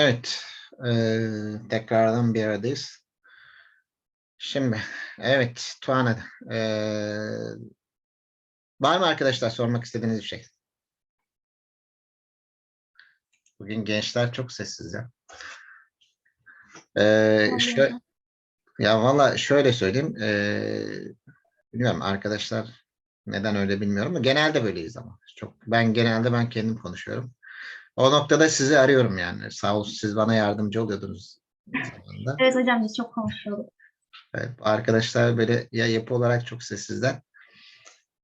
Evet, eee, tekrardan bir aradayız. Şimdi, evet, Tuana, eee, var mı arkadaşlar sormak istediğiniz bir şey? Bugün gençler çok sessiz ya. Eee, şö- ya valla şöyle söyleyeyim, eee, bilmiyorum arkadaşlar neden öyle bilmiyorum ama genelde böyleyiz ama. Çok, ben genelde ben kendim konuşuyorum. O noktada sizi arıyorum yani. Sağ olsun siz bana yardımcı oluyordunuz zamanında. Evet hocam biz çok konuşuyorduk. Evet, arkadaşlar böyle ya yapı olarak çok sessizler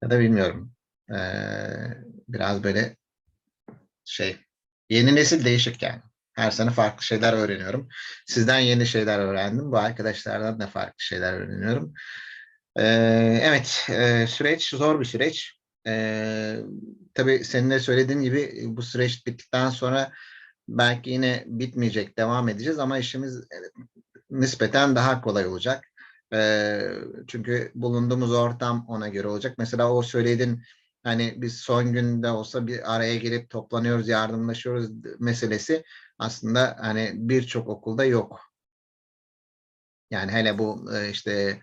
ya da bilmiyorum. Ee, biraz böyle şey yeni nesil değişik yani. Her sene farklı şeyler öğreniyorum. Sizden yeni şeyler öğrendim. Bu arkadaşlardan da farklı şeyler öğreniyorum. Ee, evet, e, süreç zor bir süreç. Ee, tabii senin de söylediğin gibi bu süreç bittikten sonra belki yine bitmeyecek, devam edeceğiz ama işimiz e, nispeten daha kolay olacak. Ee, çünkü bulunduğumuz ortam ona göre olacak. Mesela o söylediğin hani biz son günde olsa bir araya gelip toplanıyoruz, yardımlaşıyoruz meselesi aslında hani birçok okulda yok. Yani hele bu e, işte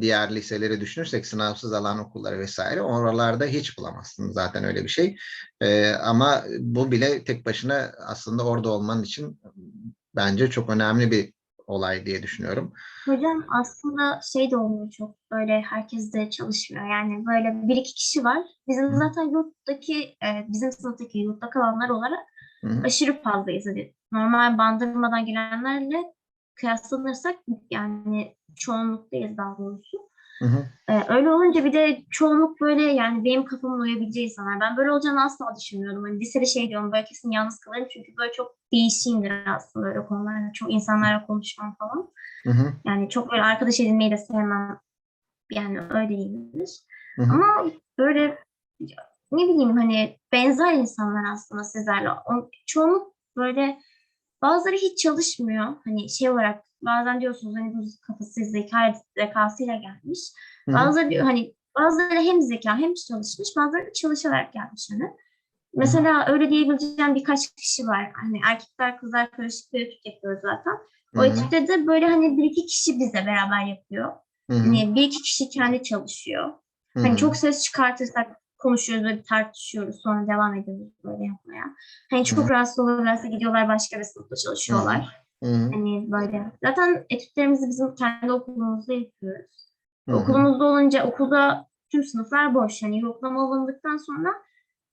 diğer liseleri düşünürsek sınavsız alan okulları vesaire oralarda hiç bulamazsın zaten öyle bir şey. Ee, ama bu bile tek başına aslında orada olman için bence çok önemli bir olay diye düşünüyorum. Hocam aslında şey de olmuyor çok böyle herkes de çalışmıyor. Yani böyle bir iki kişi var. Bizim Hı. zaten yurttaki e, bizim sınıftaki yurtta kalanlar olarak Hı aşırı fazlayız. Hani normal bandırmadan gelenlerle kıyaslanırsak yani çoğunluktayız daha doğrusu. Hı hı. Ee, öyle olunca bir de çoğunluk böyle yani benim kafamın uyabileceği insanlar. Ben böyle olacağını asla düşünmüyordum. Hani lisede şey diyorum böyle kesin yalnız kalırım çünkü böyle çok değişiyimdir aslında öyle konularda. Çok insanlarla konuşmam falan. Hı hı. Yani çok böyle arkadaş edinmeyi de sevmem. Yani öyle değildir. Hı hı. Ama böyle ne bileyim hani benzer insanlar aslında sizlerle. O- Çoğunluk böyle bazıları hiç çalışmıyor. Hani şey olarak bazen diyorsunuz hani bu kafası zeka zekasıyla gelmiş. Hı hı. Bazıları diyor hani bazıları hem zeka hem çalışmış, bazıları çalışarak gelmiş hani. Mesela öyle diyebileceğim birkaç kişi var. Hani erkekler kızlar karışık bir etüt yapıyoruz zaten. O Hı hı. etütte de böyle hani bir iki kişi bize beraber yapıyor. Hı hı. Hani bir iki kişi kendi çalışıyor. Hı Hani hı. çok ses çıkartırsak konuşuyoruz böyle tartışıyoruz sonra devam ediyoruz böyle yapmaya. Hani çok Hı. rahatsız olurlarsa gidiyorlar başka bir sınıfta çalışıyorlar. Hı hı. Hani böyle. Zaten etütlerimizi bizim kendi okulumuzda yapıyoruz. Hı hı. Okulumuzda olunca okulda tüm sınıflar boş. Hani yoklama alındıktan sonra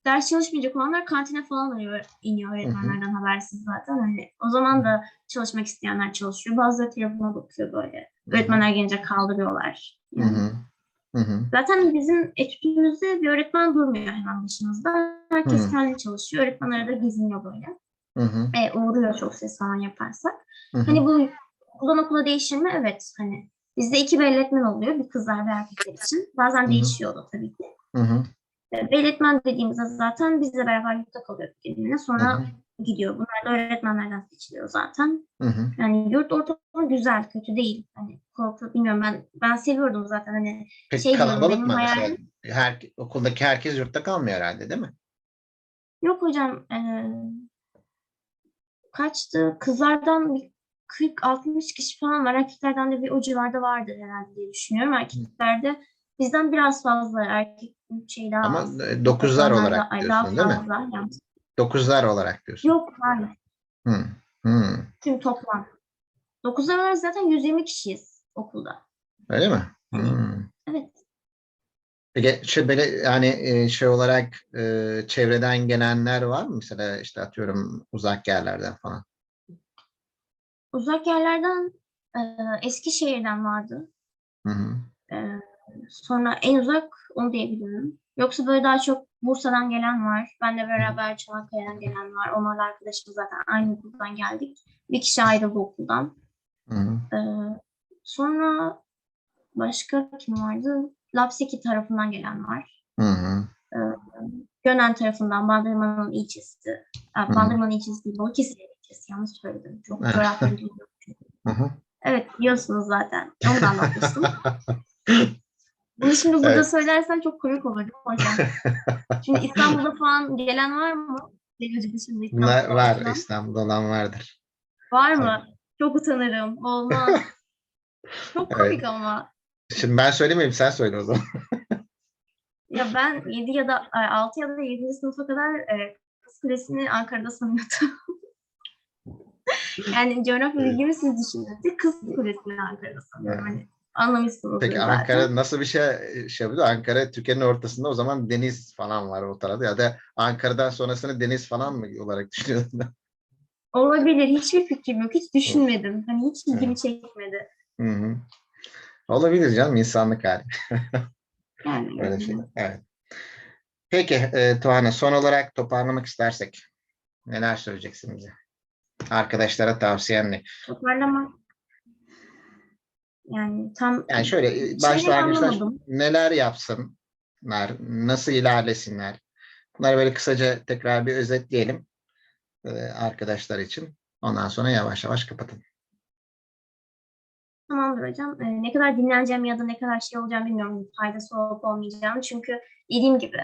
ders çalışmayacak olanlar kantine falan iniyor, iniyor öğretmenlerden habersiz zaten. Hani o zaman da çalışmak isteyenler çalışıyor. Bazıları telefona bakıyor böyle. Öğretmenler gelince kaldırıyorlar. Yani. Zaten bizim etütümüzde bir öğretmen durmuyor hemen başımızda. Herkes Hı. kendi çalışıyor. Öğretmen arada geziniyor böyle. Hı hı. E, uğruyor çok ses falan yaparsak. Hı hı. Hani bu okuldan okula değişir mi? Evet. Hani bizde iki belletmen oluyor. Bir kızlar ve erkekler için. Bazen hı. değişiyor da tabii ki. Hı hı. E, Belletmen dediğimizde zaten bizle beraber yurtta kalıyor. Hı Sonra hı. gidiyor. Bunlar da öğretmenlerden seçiliyor zaten. Hı hı. Yani yurt ortamı güzel, kötü değil. Hani korku bilmiyorum ben ben seviyordum zaten hani Peki Şey kalabalık benim mı mesela? hayalim- Her, okuldaki herkes yurtta kalmıyor herhalde değil mi? Yok hocam eee, kaçtı? Kızlardan bir 40-60 kişi falan var. Erkeklerden de bir o civarda vardır herhalde diye düşünüyorum. Erkeklerde bizden biraz fazla. Erkek şey daha Ama az. e, dokuzlar olarak da- diyorsun değil mi? Yani. Dokuzlar olarak diyorsun. Yok hayır. Hı. Hı. Tüm toplam. 9'lar olarak zaten 120 kişiyiz okulda. Öyle mi? Peki şey böyle yani e, şey olarak e, çevreden gelenler var mı? Mesela işte atıyorum uzak yerlerden falan. Uzak yerlerden eee, Eskişehir'den vardı. Hı hı. Sonra en uzak onu diyebilirim. Yoksa böyle daha çok Bursa'dan gelen var. Benle beraber Çanakkale'den gelen var. Onlarla arkadaşım zaten aynı okuldan geldik. Bir kişi ayrıldı okuldan. Hı hı. Sonra başka kim vardı? Lapseki tarafından gelen var. Hı hı. Gönen tarafından Bandırma'nın ilçesi. Hı. Bandırma'nın ilçesi değil, Balıkesir ilçesi. Yanlış söyledim. Çok coğrafya bilmiyorum. Hı hı. Evet biliyorsunuz zaten. Onu da anlatmıştım. Bunu şimdi burada Evet. söylersem çok komik olur hocam? Şimdi İstanbul'da falan gelen var mı? Demirci dışında Var, İstanbul'da var falan. İstanbul'da olan vardır. Var mı? Çok utanırım. Olmaz. Çok Evet. komik ama. Şimdi ben söylemeyeyim sen söyle o zaman. Ya ben 7 ya da 6 ya da 7. sınıfa kadar e, Kız Kulesi'ni Ankara'da sanıyordum. yani coğrafya bilgimi siz düşünün. Kız Kulesi'ni Ankara'da sanıyorum. Hani anlamışsınız Peki zaten. Ankara nasıl bir şey şey yapıyor? Ankara Türkiye'nin ortasında o zaman deniz falan var o tarafta ya da Ankara'dan sonrasını deniz falan mı olarak düşünüyorsun? Olabilir. Hiçbir fikrim yok. Hiç düşünmedim. Hani hiç ilgimi Evet. çekmedi. Hı hı. Olabilir canım insanlık hali. Yani Öyle şeyler. Evet. Peki e, Tuğhan'a son olarak toparlamak istersek neler söyleyeceksin bize? Arkadaşlara tavsiyen ne? toparlamak yani tam Yani şöyle e, anlamadım. neler yapsınlar, nasıl ilerlesinler? Bunları böyle kısaca tekrar bir özetleyelim e, arkadaşlar için. Ondan sonra yavaş yavaş kapatın. Tamamdır hocam. Ee, ne kadar dinleneceğim ya da ne kadar şey olacağım bilmiyorum. Faydası olup olmayacağını. Çünkü dediğim gibi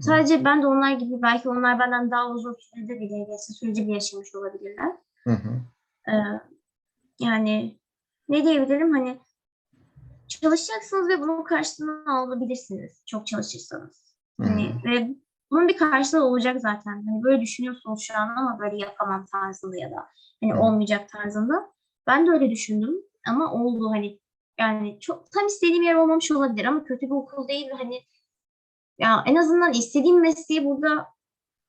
sadece ben de onlar gibi belki onlar benden daha uzun sürede bile geçse süreci bile yaşamış olabilirler. Hı hı. Ee, yani ne diyebilirim hani çalışacaksınız ve bunun karşılığını alabilirsiniz. Çok çalışırsanız. Hı hı. Hani ve bunun bir karşılığı olacak zaten. Hani böyle düşünüyorsunuz şu an ama böyle yapamam tarzında ya da hani Hı. olmayacak tarzında. Ben de öyle düşündüm ama oldu hani yani çok tam istediğim yer olmamış olabilir ama kötü bir okul değil hani ya en azından istediğim mesleği burada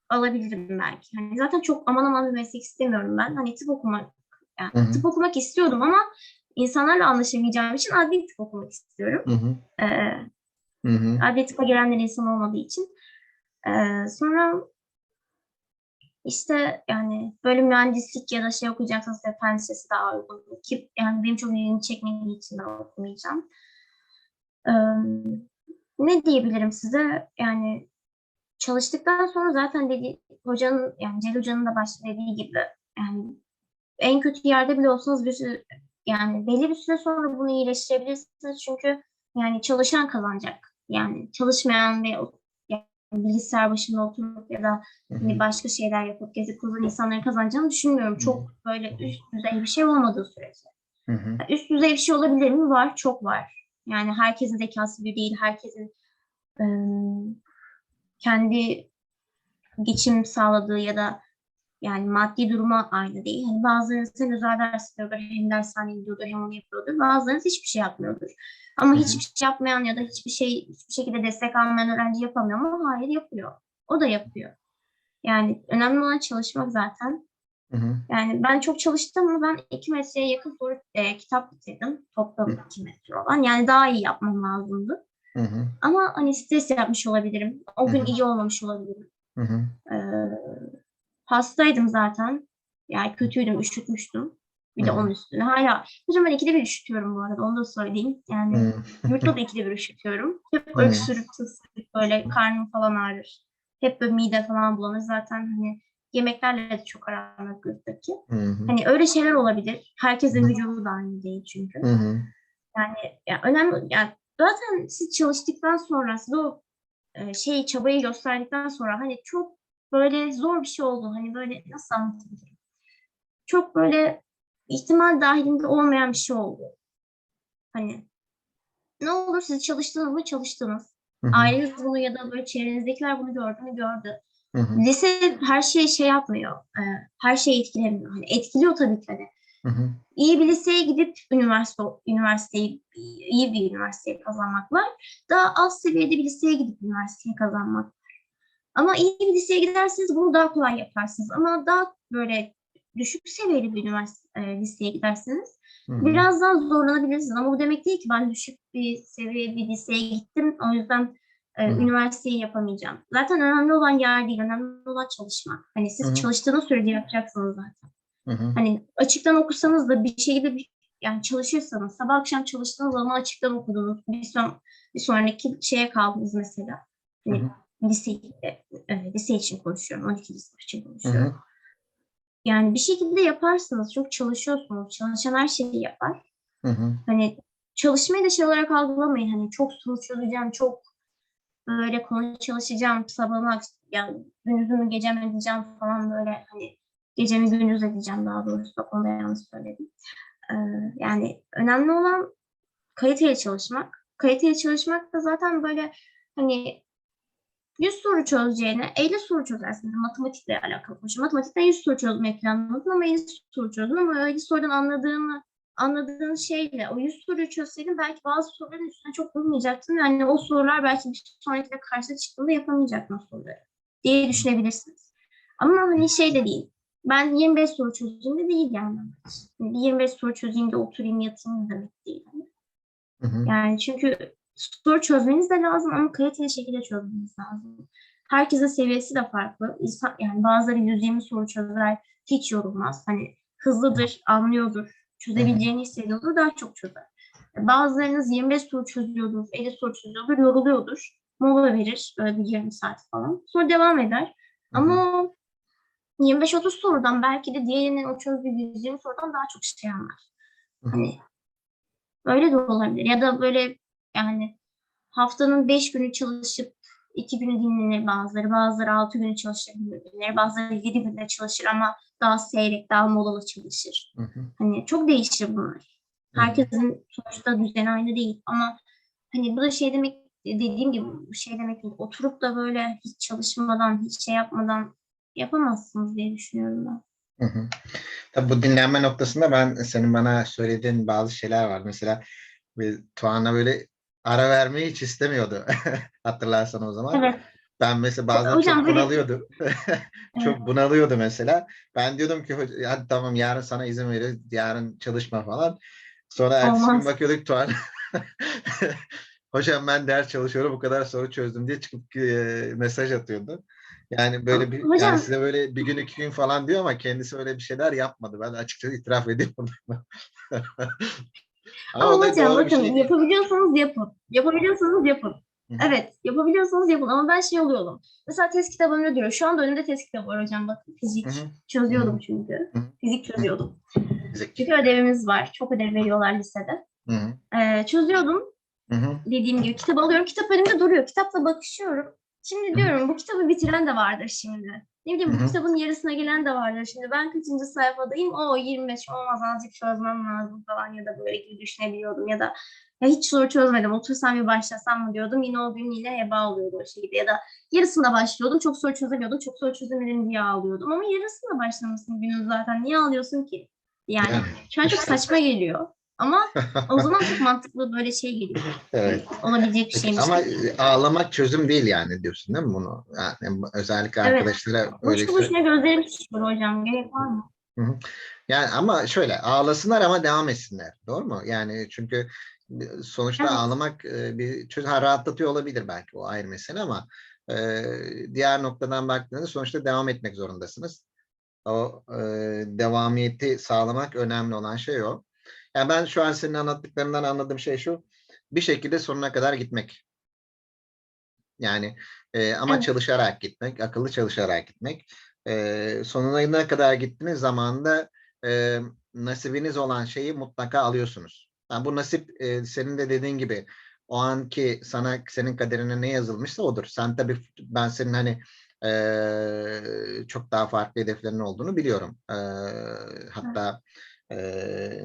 alabilirim belki. Hani zaten çok aman aman bir meslek istemiyorum ben. Hani tıp okumak yani Hı hı. tıp okumak istiyordum ama insanlarla anlaşamayacağım için adli tıp okumak istiyorum. Hı hı. Ee, Hı hı. adli tıpa gelenler insan olmadığı için. Ee, sonra işte yani böyle mühendislik ya da şey okuyacaksanız fen lisesi daha uygun. Ki yani benim çok ilgimi çekmediği için ben okumayacağım. Ee, ne diyebilirim size? Yani çalıştıktan sonra zaten dedi hocanın yani Celil Hoca'nın da başta dediği gibi yani en kötü yerde bile olsanız bir sürü, yani belli bir süre sonra bunu iyileştirebilirsiniz çünkü yani çalışan kazanacak. Yani çalışmayan ve bilgisayar başında oturup ya da hani başka şeyler yapıp gezip tozan insanların kazanacağını düşünmüyorum. Çok böyle üst düzey bir şey olmadığı sürece. Hı. Üst düzey bir şey olabilir mi? Var, çok var. Yani herkesin zekası bir değil, herkesin ım, kendi geçim sağladığı ya da yani maddi duruma aynı değil. Hani bazılarınız hem özel ders yapıyordur, hem dershaneye gidiyordur, hem onu yapıyordur. Bazılarınız hiçbir şey yapmıyordur. Ama hiçbir şey yapmayan ya da hiçbir şey hiçbir şekilde destek almayan öğrenci yapamıyor mu? Hayır yapıyor. O da yapıyor. Yani önemli olan çalışmak zaten. Hı hı. Yani ben çok çalıştım ama ben iki metreye yakın soru e, kitap bitirdim. Toplam Hı. iki metre olan. Yani daha iyi yapmam lazımdı. Hı hı. Ama hani stres yapmış olabilirim. O gün Hı hı. iyi olmamış olabilirim. Hı hı. Ee, hastaydım zaten. Yani kötüydüm, üşütmüştüm. Bir de hı. onun üstüne. Hala. Hocam ben ikide bir üşütüyorum bu arada. Onu da söyleyeyim. Yani Hı. yurtta da ikide bir üşütüyorum. Hep Hı. öksürük, tıksırık, böyle karnım falan ağrır. Hep böyle mide falan bulanır. Zaten hani yemeklerle de çok yurttaki. Hı hı. Hani öyle şeyler olabilir. Herkesin vücudu da aynı değil çünkü. Hı. Yani ya önemli yani zaten siz çalıştıktan sonra siz o şeyi çabayı gösterdikten sonra hani çok böyle zor bir şey oldu. Hani böyle nasıl anlatabilirim? Çok böyle ihtimal dahilinde olmayan bir şey oldu. Hani ne olur siz çalıştınız mı çalıştınız. Aileniz bunu ya da böyle çevrenizdekiler bunu gördü mü gördü. Hı hı. Lise her şeyi şey yapmıyor. e, her şeyi etkilemiyor. Hani etkiliyor tabii ki hani Hı hı. iyi bir liseye gidip üniversite üniversiteyi iyi bir üniversiteyi kazanmak var. Daha az seviyede bir liseye gidip üniversiteyi kazanmak. Ama iyi bir liseye giderseniz bunu daha kolay yaparsınız. Ama daha böyle düşük seviyeli bir üniversite e, liseye giderseniz Hı hı. biraz daha zorlanabilirsiniz. Ama bu demek değil ki ben düşük bir seviye bir liseye gittim. O yüzden e, üniversiteyi yapamayacağım. Zaten önemli olan yer değil, önemli olan çalışmak. Hani siz Hı hı. çalıştığınız sürece yapacaksınız zaten. Hı hı. Hani açıktan okusanız da bir şeyde bir, yani çalışırsanız sabah akşam çalıştığınız zaman açıktan okudunuz. Bir, son, bir sonraki şeye kaldınız mesela. Hani Hı lise, e, e, lise için konuşuyorum. 12. sınıf için Hı konuşuyorum. hı. Yani bir şekilde yaparsınız. Çok çalışıyorsunuz. Çalışan her şeyi yapar. Hı hı. Hani çalışmayı da şey olarak algılamayın. Hani çok soru çözeceğim, çok böyle konu çalışacağım, sabahıma yani gündüzümü gecem edeceğim falan böyle hani Gecemi gündüz edeceğim daha doğrusu. Bak onu da yanlış söyledim. Ee, yani önemli olan kaliteli çalışmak. Kaliteli çalışmak da zaten böyle hani 100 soru çözeceğine 50 soru çözersin. Matematikle alakalı konuşuyorum. Matematikten 100 soru çözmeyi planladın ama 50 soru çözdün ama 50 sorudan anladığını anladığın şeyle o 100 soruyu çözseydin belki bazı soruların üstüne çok durmayacaktın. Yani o sorular belki bir sonrakine karşına çıktığında yapamayacaktın o soruları diye düşünebilirsiniz. Ama hani şey de değil. Ben 25 soru çözeyim de değil yani. Yani 25 soru çözeyim de oturayım yatayım demek değil. Hı hı. Yani çünkü soru çözmeniz de lazım ama kaliteli şekilde çözmeniz lazım. Herkesin seviyesi de farklı. İnsan, yani bazıları 120 soru çözer, hiç yorulmaz. Hani hızlıdır, anlıyordur, çözebileceğini hissediyordur, daha çok çözer. Bazılarınız 25 soru çözüyordur, 50 soru çözüyordur, yoruluyordur. Mola verir, böyle bir 20 saat falan. Sonra devam eder. Ama o 25-30 sorudan belki de diğerinin o çözdüğü 120 sorudan daha çok şey anlar. Hani öyle de olabilir. Ya da böyle yani haftanın 5 günü çalışıp 2 günü dinlenir bazıları. Bazıları 6 günü çalışır, dinlenir. Bazıları 7 günde çalışır ama daha seyrek, daha molalı çalışır. Hı hı. Hani çok değişir bunlar. Herkesin sonuçta düzeni aynı değil ama hani bu da şey demek dediğim gibi bu şey demek değil. Oturup da böyle hiç çalışmadan, hiç şey yapmadan yapamazsınız diye düşünüyorum ben. Hı hı. Tabii bu dinlenme noktasında ben senin bana söylediğin bazı şeyler var. Mesela bir Tuana böyle ara vermeyi hiç istemiyordu. Hatırlarsan o zaman. Evet. Ben mesela bazen Hocam çok böyle- bunalıyordu. çok bunalıyordu mesela. Ben diyordum ki "Hoca- hadi tamam yarın sana izin veririz. Yarın çalışma falan. Sonra ertesi gün bakıyorduk Tuana. Hocam ben ders çalışıyorum bu kadar soru çözdüm diye çıkıp e, mesaj atıyordu. Yani böyle bir Hocam- yani size böyle bir gün iki gün falan diyor ama kendisi öyle bir şeyler yapmadı. Ben açıkçası itiraf ediyorum. Ama, hocam bakın şey değil. yapabiliyorsanız yapın. Yapabiliyorsanız yapın. Hı hı. Evet yapabiliyorsanız yapın ama ben şey oluyordum. Mesela test kitabı önümde duruyor. Şu anda önümde test kitabı var hocam bakın fizik. Hı hı. Çözüyordum çünkü. Hı hı. Fizik çözüyordum. Fizik. Çünkü ödevimiz var. Çok ödev veriyorlar lisede. Ee, çözüyordum. Hı hı. dediğim gibi kitap alıyorum. Kitap önümde duruyor. Kitapla bakışıyorum. Şimdi diyorum bu kitabı bitiren de vardır şimdi. Ne bileyim Hı bu kitabın yarısına gelen de vardır şimdi. Ben kaçıncı sayfadayım? O 25 olmaz azıcık çözmem lazım falan ya da böyle gibi düşünebiliyordum. Ya da ya hiç soru çözmedim. Otursam bir başlasam mı diyordum. Yine o gün yine heba oluyordu o şekilde. Ya da yarısında başlıyordum. Çok soru çözemiyordum. Çok soru çözemedim diye ağlıyordum. Ama yarısında başlamışsın günün zaten. Niye ağlıyorsun ki? Yani Yani, şu an çok saçma geliyor. Ama o zaman çok mantıklı böyle şey geliyor. evet. Olabilecek bir şeymiş. ama gibi. e, ağlamak çözüm değil yani diyorsun değil mi bunu? Yani özellikle Evet. arkadaşlara öyle Boşu boşuna gözlerim şişiyor hocam. Gerek var mı? Yani ama şöyle ağlasınlar ama devam etsinler. Doğru mu? Yani çünkü sonuçta Evet. ağlamak e, bir çözüm ha, rahatlatıyor olabilir belki o ayrı mesele ama e, diğer noktadan baktığınızda sonuçta devam etmek zorundasınız. O e, devamiyeti sağlamak önemli olan şey o. Yani ben şu an senin anlattıklarından anladığım şey şu. Bir şekilde sonuna kadar gitmek. Yani e, ama Evet. çalışarak gitmek, akıllı çalışarak gitmek. E, sonuna kadar gittiğiniz zaman da e, nasibiniz olan şeyi mutlaka alıyorsunuz. Yani bu nasip e, senin de dediğin gibi o anki sana senin kaderine ne yazılmışsa odur. Sen tabii ben senin hani e, çok daha farklı hedeflerin olduğunu biliyorum. E, hatta e,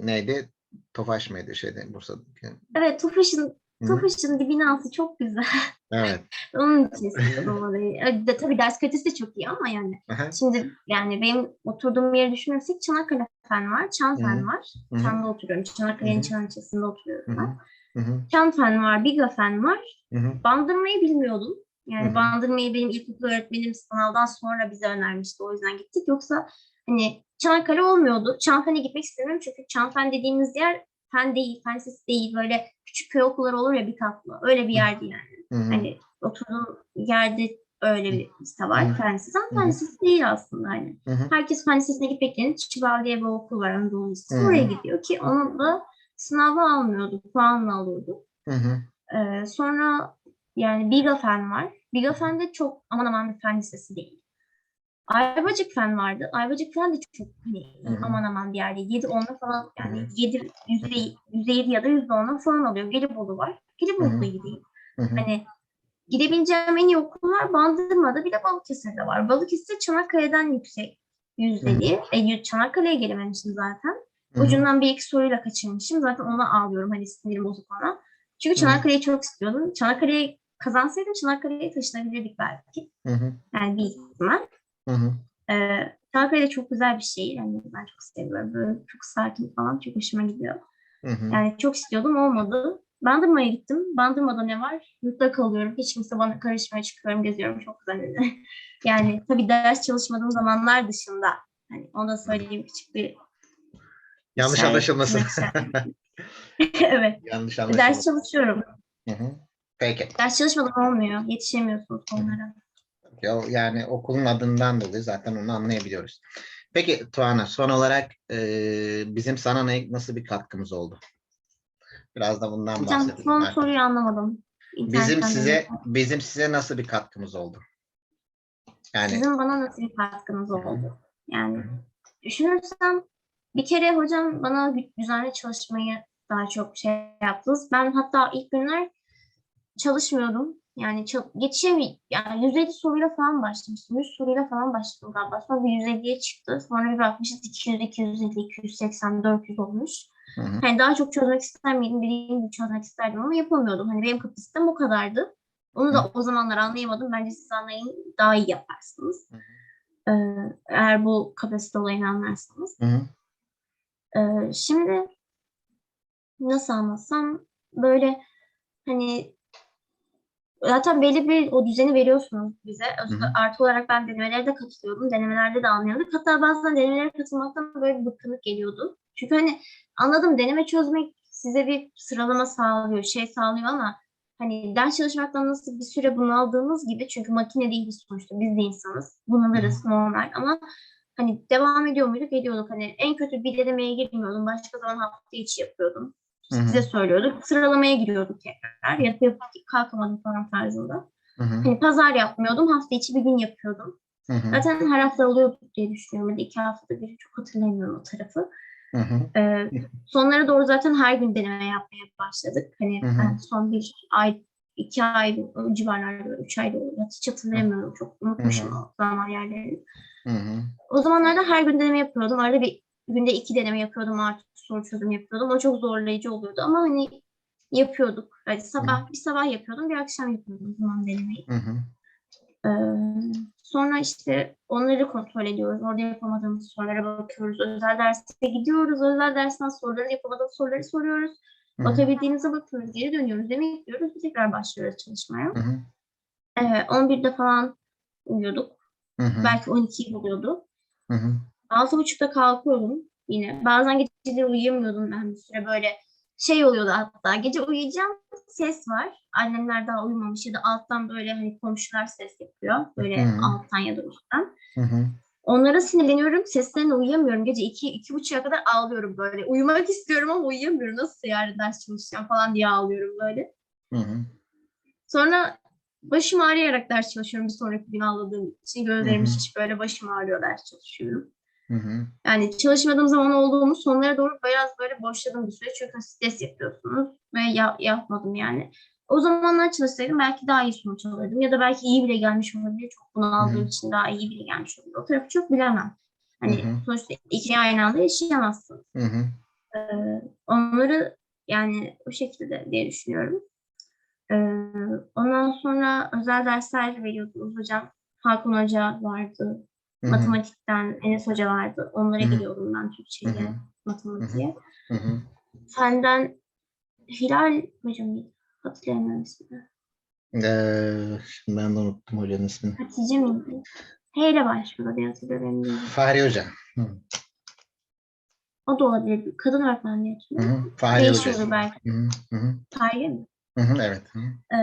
neydi? Tofaş mıydı şeyde Bursa'daki? Evet Tofaş'ın Tofaş'ın binası çok güzel. Evet. Onun için istiyordum orayı. De, tabii ders kalitesi de çok iyi ama yani. Aha, Şimdi yani benim oturduğum yeri düşünürsek Çanakkale Fen var, Çan Hı hı. Fen var. Çan'da oturuyorum. Çanakkale'nin. Çan ilçesinde oturuyorum ben. hı hı, Çan Fen var, Biga Fen var. hı hı, Bandırmayı bilmiyordum. Yani Hı hı. bandırmayı benim ilkokul öğretmenim sınavdan sonra bize önermişti. O yüzden gittik. Yoksa hani Çanakkale olmuyordu. Çanfen'e gitmek istemiyorum çünkü Çanfen dediğimiz yer fen değil, fen lisesi değil. Böyle küçük köy okulları olur ya bir katlı. Öyle bir yerdi yani. hı hı. Hani oturduğum yerde öyle bir liste var fen lisesi. Ama Hı. fen lisesi değil aslında hani. Hı hı. Herkes fen lisesine gitmek yerine Çival diye bir okul var Anadolu Lisesi. Oraya gidiyor ki onu da sınava almıyordu, puanla alıyordu. Hı hı. Ee, sonra yani Biga Fen var. Biga Fen de çok aman aman bir fen lisesi değil. Ayvacık Fen vardı. Ayvacık Fen de çok hani, Hı hı. aman aman bir yer değil. 7 10'a falan yani Hı hı. 7 yüzde yüzde yedi ya da yüzde 10'a falan alıyor. Gelibolu var. Gelibolu'da gideyim. Hı hı. Hani gidebileceğim en iyi okullar Bandırma'da bir de Balıkesir'de var. Balıkesir Çanakkale'den yüksek. Yüzde diye. E, Çanakkale'ye gelememişim zaten. Hı hı. Ucundan bir iki soruyla kaçırmışım. Zaten ona ağlıyorum hani sinirim bozuk ona. Çünkü. Çanakkale'yi çok istiyordum. Çanakkale'yi kazansaydım Çanakkale'ye taşınabilirdik belki. Hı hı. Yani bir ihtimal. Hı hı. Ee, Çanakkale çok güzel bir şehir. Yani ben çok seviyorum. Böyle çok sakin falan. Çok hoşuma gidiyor. Hı hı. Yani çok istiyordum olmadı. Bandırma'ya gittim. Bandırma'da ne var? Yurtta kalıyorum. Hiç kimse bana karışmaya çıkıyorum, geziyorum. Çok güzel. yani tabii ders çalışmadığım zamanlar dışında. Hani onu da söyleyeyim küçük bir Yanlış şey, anlaşılmasın. evet. Yanlış Ders anlaşılmasın. çalışıyorum. Hı hı. Peki. Ders çalışmadan olmuyor. Yetişemiyorsunuz konulara. Ya- Yani okulun adından dolayı zaten onu anlayabiliyoruz. Peki Tuana son olarak e, bizim sana ne, nasıl bir katkımız oldu? Biraz da bundan Hocam bahsedelim. son artık. soruyu anlamadım. Bizim İnternetten size denedim. bizim size nasıl bir katkımız oldu? Yani Sizin bana nasıl bir katkınız oldu? Yani düşünürsem bir kere hocam bana düzenli çalışmayı daha çok şey yaptınız. Ben hatta ilk günler çalışmıyordum. Yani çal- yetişemi yani 150 soruyla falan başlamıştım. 100 soruyla falan başladım galiba. Sonra bir 150'ye çıktı. Sonra bir bakmışız 200, 250, 280, 400 olmuş. Hı hı. Hani daha çok çözmek ister miydim? Dediğim gibi çözmek isterdim ama yapamıyordum. Hani benim kapasitem bu kadardı. Onu da Hı. o zamanlar anlayamadım. Bence siz anlayın daha iyi yaparsınız. Hı hı. Ee, eğer bu kapasite olayını anlarsanız. Hı hı. Ee, şimdi nasıl anlatsam böyle hani zaten belli bir o düzeni veriyorsunuz bize. hı. Artı olarak ben denemelere de katılıyordum. Denemelerde de anlıyorduk. Hatta bazen denemelere katılmaktan böyle bir bıkkınlık geliyordu. Çünkü hani anladım deneme çözmek size bir sıralama sağlıyor, şey sağlıyor ama hani ders çalışmaktan nasıl bir süre bunaldığımız gibi çünkü makine değiliz sonuçta biz de insanız. Bunalırız normal ama hani devam ediyor muyduk? Ediyorduk. Hani en kötü bir denemeye girmiyordum. Başka zaman hafta içi yapıyordum. Hı hı. Size söylüyorduk. Sıralamaya giriyorduk tekrar. Yatıp yapıp kalkamadım falan tarzında. Hı hı. Hani pazar yapmıyordum. Hafta içi bir gün yapıyordum. Hı hı. Zaten her hafta oluyordu diye düşünüyorum. Ya iki haftada bir çok hatırlamıyorum o tarafı. Hı hı. Ee, sonlara doğru zaten her gün deneme yapmaya başladık. Hani Hı hı. ben son bir ay, iki ay civarlarda, üç ayda oluyor. Hiç hatırlamıyorum. Çok unutmuşum Hı hı. o zaman yerlerini. Hı hı. O zamanlarda her gün deneme yapıyordum. Arada bir günde iki deneme yapıyordum. Artık soru çözüm yapıyordum. O çok zorlayıcı oluyordu ama hani yapıyorduk. Yani sabah bir sabah yapıyordum, bir akşam yapıyordum zaman denemeyi. Hı hı. Ee, sonra işte onları kontrol ediyoruz. Orada yapamadığımız sorulara bakıyoruz. Özel derse gidiyoruz. Özel dersten soruları yapamadığımız soruları soruyoruz. Hı hı. Bakabildiğimize bakıyoruz. Geri dönüyoruz. Demek diyoruz. Tekrar başlıyoruz çalışmaya. Hı hı. Ee, 11'de falan uyuyorduk. Hı hı. Belki 12'yi buluyordu. Hı hı. Altı buçukta kalkıyordum yine. Bazen geceleri uyuyamıyordum ben bir süre böyle şey oluyordu hatta. Gece uyuyacağım ses var. Annemler daha uyumamış ya da alttan böyle hani komşular ses yapıyor. Böyle Hı hı. alttan ya da üstten. Hı hı. Onlara sinirleniyorum. Seslerine uyuyamıyorum. Gece iki, iki buçuğa kadar ağlıyorum böyle. Uyumak istiyorum ama uyuyamıyorum. Nasıl yarın ders çalışacağım falan diye ağlıyorum böyle. Hı hı. Sonra başım ağrıyarak ders çalışıyorum bir sonraki gün ağladığım için. Gözlerim şiş böyle başım ağrıyor ders çalışıyorum. Hı hı. Yani çalışmadığım zaman olduğumu sonlara doğru biraz böyle boşladım bir süre. Çünkü stres yapıyorsunuz ve ya- yapmadım yani. O zamanlar çalışsaydım belki daha iyi sonuç alırdım. Ya da belki iyi bile gelmiş olabilir. Çok bunaldığım için daha iyi bile gelmiş olabilir. O tarafı çok bilemem. Hani Hı hı. sonuçta iki aynı anda yaşayamazsınız. Hı hı. Ee, onları yani o şekilde diye düşünüyorum. Ee, ondan sonra özel dersler veriyordunuz hocam. Hakan Hoca vardı. Hı hı. Matematikten Enes Hoca vardı. Onlara Hı hı. gidiyordum ben Türkçe'ye, hı. matematiğe. Hı hı. Senden Hilal hocam? Hatırlayamıyorum ismini. Ee, şimdi ben de unuttum hocanın ismini. Hatice miydi? H ile başlıyor diye hatırlıyorum. Fahri Hoca. Hı O da olabilir. Kadın öğretmen diye hı. hatırlıyorum. Fahri Değişiyordur Hoca. belki. Hı hı. Hı hı. Tarihe mi? Hı hı. Evet. Hı. Ee,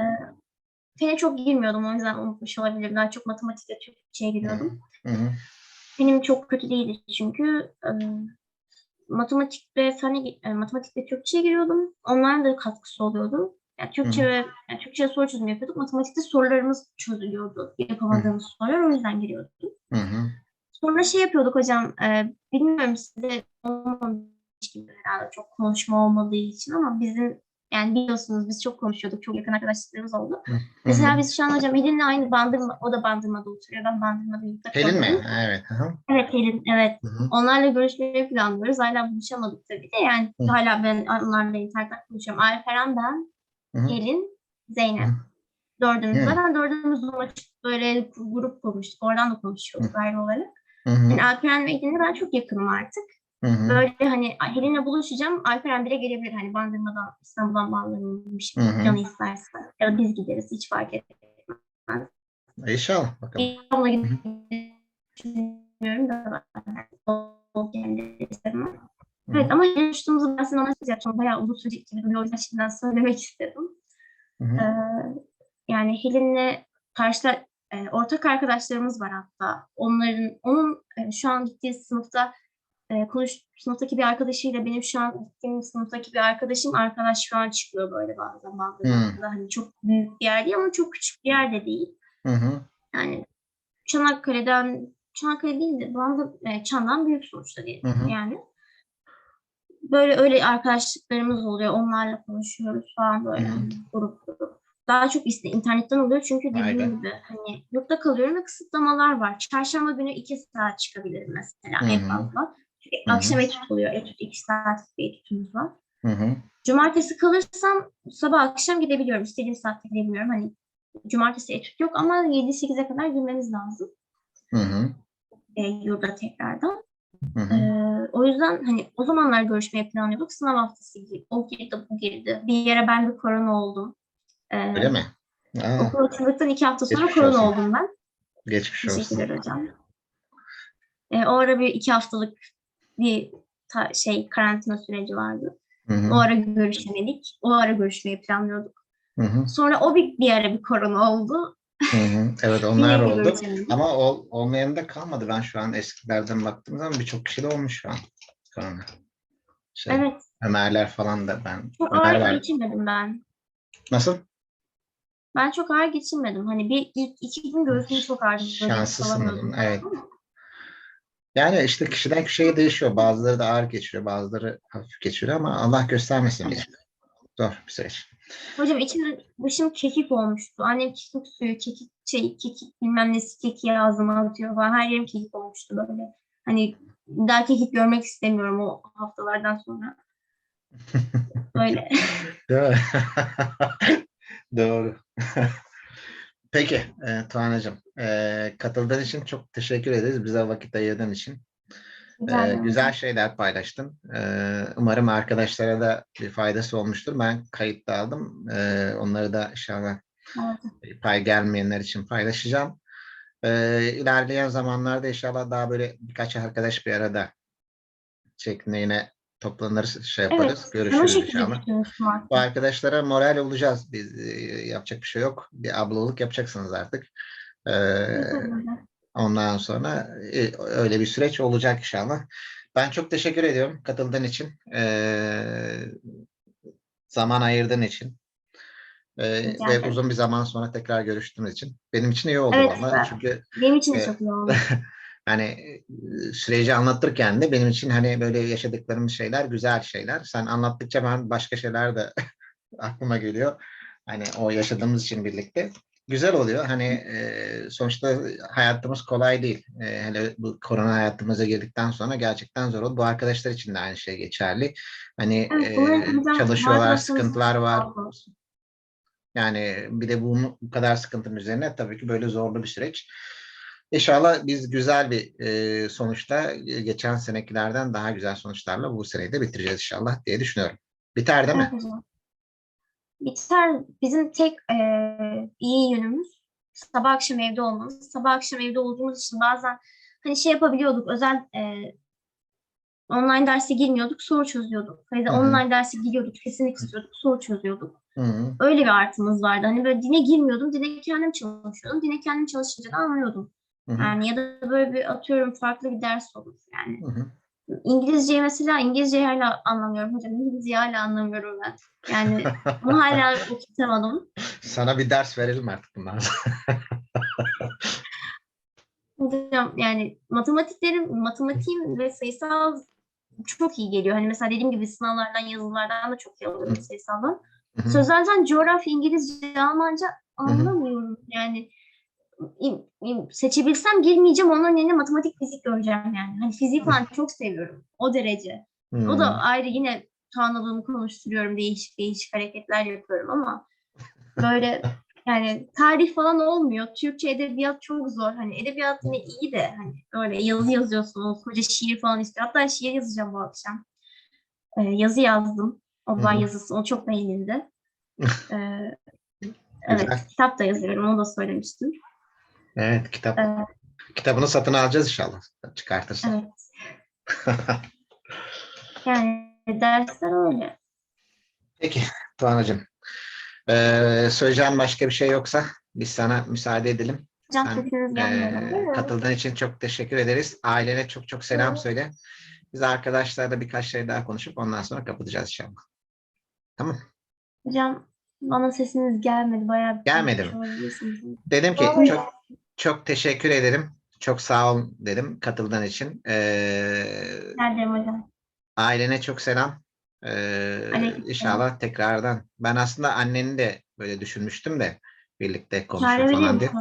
Fene çok girmiyordum o yüzden unutmuş olabilirim. Daha çok matematikle Türkçe'ye giriyordum. Hı hı. Benim çok kötü değildi çünkü e, matematikle fene, e, matematikle Türkçe'ye giriyordum. Onların da katkısı oluyordu. Yani Türkçe Hı hı. ve yani Türkçe soru çözümü yapıyorduk. Matematikte sorularımız çözülüyordu. Yapamadığımız sorular o yüzden giriyordum. Hı hı. Sonra şey yapıyorduk hocam. E, bilmiyorum size olmamış gibi herhalde çok konuşma olmadığı için ama bizim Yani biliyorsunuz biz çok konuşuyorduk. Çok yakın arkadaşlarımız oldu. Hı. Mesela biz şu an hocam Helin'le aynı bandırma, o da bandırmada oturuyor. Ben bandırmada yurtta Pelin mi? Evet. hı hı. Evet Helin, evet. Hı hı. Onlarla görüşmeyi planlıyoruz. Hala buluşamadık tabii de. Yani Hı. hala ben onlarla internetten konuşuyorum. Alperen, ben, Hı. Helin, Zeynep. Hı. Dördümüz. Hı. Zaten dördümüz böyle grup kurmuştuk. Oradan da konuşuyorduk ayrı olarak. Hı hı. Yani Alperen ve Helin'le ben çok yakınım artık. Hı hı. Böyle hani Helin'le buluşacağım. Alperen bile gelebilir. Hani Bandırma'dan İstanbul'dan hı. canı isterse. Ya da biz gideriz. Hiç fark etmez. İnşallah bakalım. İstanbul'a da o isterim. Hı Evet ama görüştüğümüzü ben sana anlatacağım. Bayağı uzun sürecek gibi. O yüzden şimdiden söylemek istedim. Hı hı. Ee, yani Helin'le karşıda e, ortak arkadaşlarımız var hatta. Onların, onun e, şu an gittiği sınıfta e, konuş, sınıftaki bir arkadaşıyla benim şu an gittiğim sınıftaki bir arkadaşım arkadaş şu an çıkıyor böyle bazen bazılarında. Hani çok büyük bir yer değil ama çok küçük bir yer de değil. Hı hı. Yani Çanakkale'den, Çanakkale değil de Van'da, e, Çan'dan büyük sonuçta değil Hı hı. yani. Böyle öyle arkadaşlıklarımız oluyor. Onlarla konuşuyoruz falan böyle hani grup grup. Daha çok işte internetten oluyor çünkü dediğim be. gibi hani yurtta kalıyorum ve kısıtlamalar var. Çarşamba günü iki saat çıkabilirim mesela Hı en fazla. Hı hı. akşam etüt oluyor. Etüt iki saat bir etütümüz var. Hı hı. Cumartesi kalırsam sabah akşam gidebiliyorum. İstediğim saatte gidebiliyorum. Hani cumartesi etüt yok ama 7-8'e kadar girmemiz lazım. Hı hı. E, yurda tekrardan. Hı hı. Ee, o yüzden hani o zamanlar görüşmeyi planlıyorduk. Sınav haftası gibi. O girdi, bu girdi. Bir yere ben bir korona oldum. Ee, Öyle mi? Aa, Okul açıldıktan iki hafta sonra Geçmiş korona olsun. oldum ben. geçmiş olsun. Teşekkürler hocam. Ee, o ara bir iki haftalık bir ta- şey karantina süreci vardı. Hı hı. O ara görüşemedik. O ara görüşmeyi planlıyorduk. Hı hı. Sonra o bir, bir ara bir korona oldu. Hı hı. Evet onlar oldu. Ama ol, olmayan da kalmadı. Ben şu an eskilerden baktığım zaman birçok kişi de olmuş şu an. Korona. Şey, Evet. Ömerler falan da ben. Çok Ömer ağır var. geçirmedim ben. Nasıl? Ben çok ağır geçirmedim. Hani bir ilk iki gün göğsüm çok. Böyle Şanslısın evet. Yani işte kişiden kişiye değişiyor. Bazıları da ağır geçiriyor, bazıları hafif geçiriyor ama Allah göstermesin bize. Zor bir süreç. Hocam içim başım kekik olmuştu. Annem kekik suyu, kekik şey, kekik bilmem nesi kekiği ağzıma atıyor falan. Her yerim kekik olmuştu böyle. Hani daha kekik görmek istemiyorum o haftalardan sonra. Böyle. Doğru. Peki e, Tuğan'cığım, e, katıldığın için çok teşekkür ederiz. Bize vakit ayırdığın için. Ee, ederim. güzel şeyler paylaştın. Ee, umarım arkadaşlara da bir faydası olmuştur. Ben kayıt da aldım. Ee, onları da inşallah Evet. pay gelmeyenler için paylaşacağım. Ee, ilerleyen zamanlarda inşallah daha böyle birkaç arkadaş bir arada şeklinde yine toplanır şey yaparız. Evet. Görüşürüz inşallah. Bu arkadaşlara moral olacağız. Biz e, yapacak bir şey yok. Bir ablalık yapacaksınız artık. Ee, Evet. Ondan sonra e, öyle bir süreç olacak inşallah. Ben çok teşekkür ediyorum katıldığın için. Ee, zaman ayırdığın için. Ee, ve uzun bir zaman sonra tekrar görüştüğümüz için. Benim için iyi oldu Evet, ama çünkü Benim için de Evet. çok iyi oldu. hani süreci anlatırken de benim için hani böyle yaşadıklarım şeyler güzel şeyler. Sen anlattıkça ben başka şeyler de aklıma geliyor. Hani o yaşadığımız için birlikte. Güzel oluyor. Hani e, sonuçta hayatımız kolay değil. E, hele bu korona hayatımıza girdikten sonra gerçekten zor oldu. Bu arkadaşlar için de aynı şey geçerli. Hani Evet, e, çalışıyorlar, sıkıntılar var. Yani bir de bu, bu kadar sıkıntının üzerine tabii ki böyle zorlu bir süreç. İnşallah biz güzel bir e, sonuçta e, geçen senekilerden daha güzel sonuçlarla bu seneyi de bitireceğiz inşallah diye düşünüyorum. Biter değil mi? Evet. Biter. Bizim tek e, iyi yönümüz sabah akşam evde olmamız. Sabah akşam evde olduğumuz için bazen hani şey yapabiliyorduk. Özel e, online derse girmiyorduk. Soru çözüyorduk. Ya da Hı hı. online derse giriyorduk. Kesinlik istiyorduk. Soru çözüyorduk. Hı hı. Öyle bir artımız vardı. Hani böyle dine girmiyordum. Dine kendim çalışıyordum. Dine kendim çalışınca da anlıyordum. Hı hı. Yani ya da böyle bir atıyorum farklı bir ders olur. Yani Hı hı. İngilizceyi mesela İngilizceyi hala anlamıyorum hocam. İngilizceyi hala anlamıyorum ben. Yani bunu hala okutamadım. Sana bir ders verelim artık bundan sonra. Hocam yani matematiklerim, matematiğim ve sayısal çok iyi geliyor. Hani mesela dediğim gibi sınavlardan, yazılardan da çok iyi alıyorum sayısaldan. Hı hı. Sözelden coğrafya, İngilizce, Almanca anlamıyorum. Yani seçebilsem girmeyeceğim. Onun yerine matematik, fizik göreceğim yani. Hani fizik falan çok seviyorum. O derece. O Hmm. da ayrı yine tanrılığımı konuşturuyorum. Değişik değişik hareketler yapıyorum ama böyle yani tarih falan olmuyor. Türkçe edebiyat çok zor. Hani edebiyat yine iyi de hani böyle yazı yazıyorsunuz. Koca şiir falan istiyor. Hatta şiir yazacağım bu akşam. Ee, yazı yazdım. Hı hı. yazısı. O çok beğenildi. Ee, evet. Kitap da yazıyorum. Onu da söylemiştim. Evet kitap. Ee, Kitabını satın alacağız inşallah. Çıkartırsan. evet. Yani dersler öyle. Peki Tuğan'cığım. Ee, söyleyeceğim başka bir şey yoksa biz sana müsaade edelim. Hocam Sen, mi? katıldığın için çok teşekkür ederiz. Ailene çok çok selam Evet. söyle. Biz arkadaşlarla birkaç şey daha konuşup ondan sonra kapatacağız inşallah. Tamam. Hocam bana sesiniz gelmedi. Bayağı bir Gelmedi mi? Dedim ki çok çok teşekkür ederim. Çok sağ ol dedim katıldığın için. Ee, Nerede hocam? ailene çok selam. Ee, Aleykümselam. inşallah tekrardan. Ben aslında anneni de böyle düşünmüştüm de birlikte veriyor falan diye.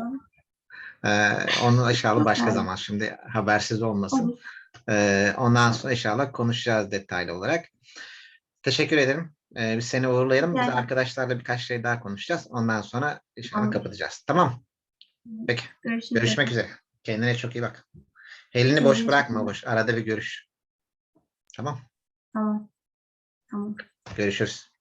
Ee, onu inşallah başka zaman. Şimdi habersiz olmasın. Ee, ondan sonra inşallah konuşacağız detaylı olarak. Teşekkür ederim. Ee, biz seni uğurlayalım. Biz arkadaşlarla birkaç şey daha konuşacağız. Ondan sonra inşallah kapatacağız. Tamam. Peki. Görüşürüz. Görüşmek üzere. Kendine çok iyi bak. Elini boş bırakma boş. Arada bir görüş. Tamam. Tamam. Tamam. Görüşürüz.